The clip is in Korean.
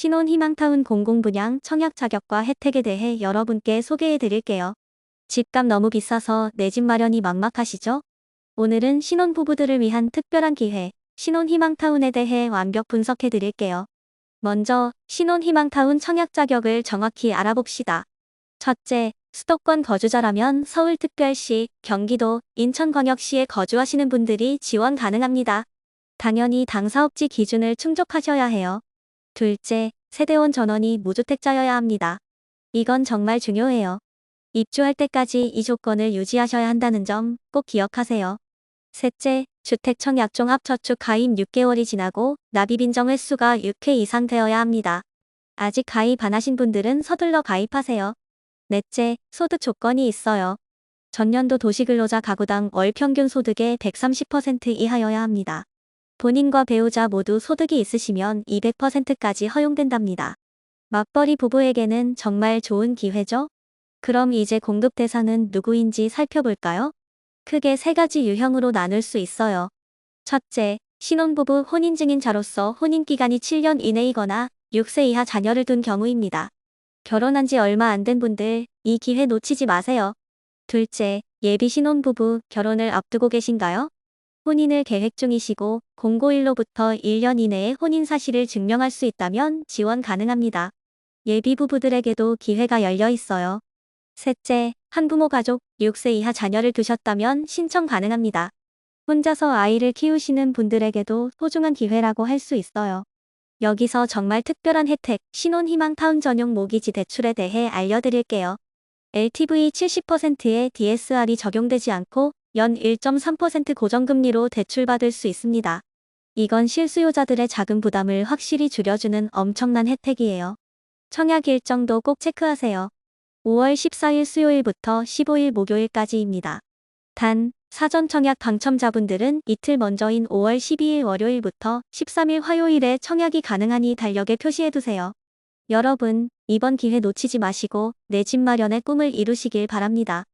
신혼희망타운 공공분양 청약 자격과 혜택에 대해 여러분께 소개해 드릴게요. 집값 너무 비싸서 내 집 마련이 막막하시죠? 오늘은 신혼부부들을 위한 특별한 기회, 신혼희망타운에 대해 완벽 분석해 드릴게요. 먼저 신혼희망타운 청약 자격을 정확히 알아봅시다. 첫째, 수도권 거주자라면 서울특별시, 경기도, 인천광역시에 거주하시는 분들이 지원 가능합니다. 당연히 당사업지 기준을 충족하셔야 해요. 둘째, 세대원 전원이 무주택자여야 합니다. 이건 정말 중요해요. 입주할 때까지 이 조건을 유지하셔야 한다는 점 꼭 기억하세요. 셋째, 주택청 약종합 저축 가입 6개월이 지나고 납입 인정 횟수가 6회 이상 되어야 합니다. 아직 가입 안 하신 분들은 서둘러 가입하세요. 넷째, 소득 조건이 있어요. 전년도 도시근로자 가구당 월 평균 소득의 130% 이하여야 합니다. 본인과 배우자 모두 소득이 있으시면 200%까지 허용된답니다. 맞벌이 부부에게는 정말 좋은 기회죠? 그럼 이제 공급 대상은 누구인지 살펴볼까요? 크게 세 가지 유형으로 나눌 수 있어요. 첫째, 신혼부부 혼인증인자로서 혼인기간이 7년 이내이거나 6세 이하 자녀를 둔 경우입니다. 결혼한 지 얼마 안 된 분들, 이 기회 놓치지 마세요. 둘째, 예비 신혼부부 결혼을 앞두고 계신가요? 혼인을 계획 중이시고 공고일로부터 1년 이내에 혼인 사실을 증명할 수 있다면 지원 가능합니다. 예비 부부들에게도 기회가 열려 있어요. 셋째, 한부모 가족 6세 이하 자녀를 두셨다면 신청 가능합니다. 혼자서 아이를 키우시는 분들에게도 소중한 기회라고 할 수 있어요. 여기서 정말 특별한 혜택, 신혼희망 타운 전용 모기지 대출에 대해 알려드릴게요. LTV 70%의 DSR이 적용되지 않고 연 1.3% 고정금리로 대출받을 수 있습니다. 이건 실수요자들의 작은 부담을 확실히 줄여주는 엄청난 혜택이에요. 청약 일정도 꼭 체크하세요. 5월 14일 수요일부터 15일 목요일까지입니다. 단, 사전 청약 당첨자분들은 이틀 먼저인 5월 12일 월요일부터 13일 화요일에 청약이 가능하니 달력에 표시해두세요. 여러분, 이번 기회 놓치지 마시고 내 집 마련의 꿈을 이루시길 바랍니다.